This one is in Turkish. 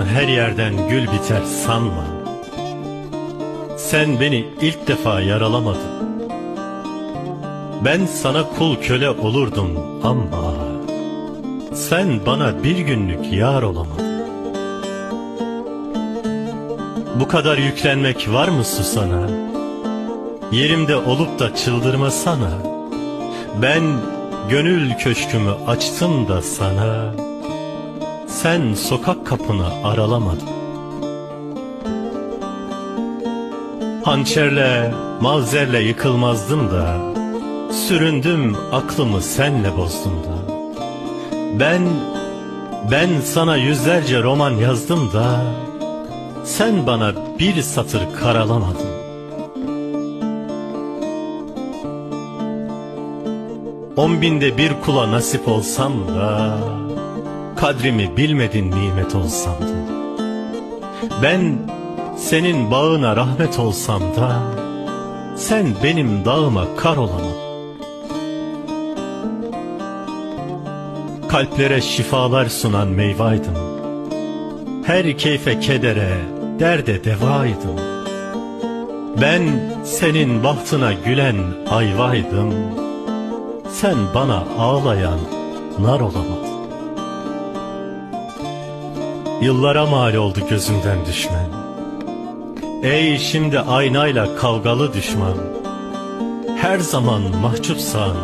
her yerden gül biter sanma. Sen beni ilk defa yaralamadın. Ben sana kul köle olurdum ama sen bana bir günlük yar olamadın. Bu kadar yüklenmek var mı susana? Yerimde olup da çıldırmasana. Ben gönül köşkümü açtım da sana. Sen sokak kapını aralamadın. Hançerle, mavzerle yıkılmazdım da Süründüm aklımı senle bozdum da Ben, ben sana yüzlerce roman yazdım da Sen bana bir satır karalamadın On binde bir kula nasip olsam da Kadrimi bilmedin nimet olsam. Da Ben senin bağına rahmet olsam da Sen benim dağıma kar olamadın Kalplere şifalar sunan meyvaydım. Her keyfe kedere, derde devaydım. Ben senin bahtına gülen ayvaydım. Sen bana ağlayan nar olamadın Yıllara mal oldu gözümden düşmen Ey şimdi aynayla kavgalı düşman. Her zaman mahcupsan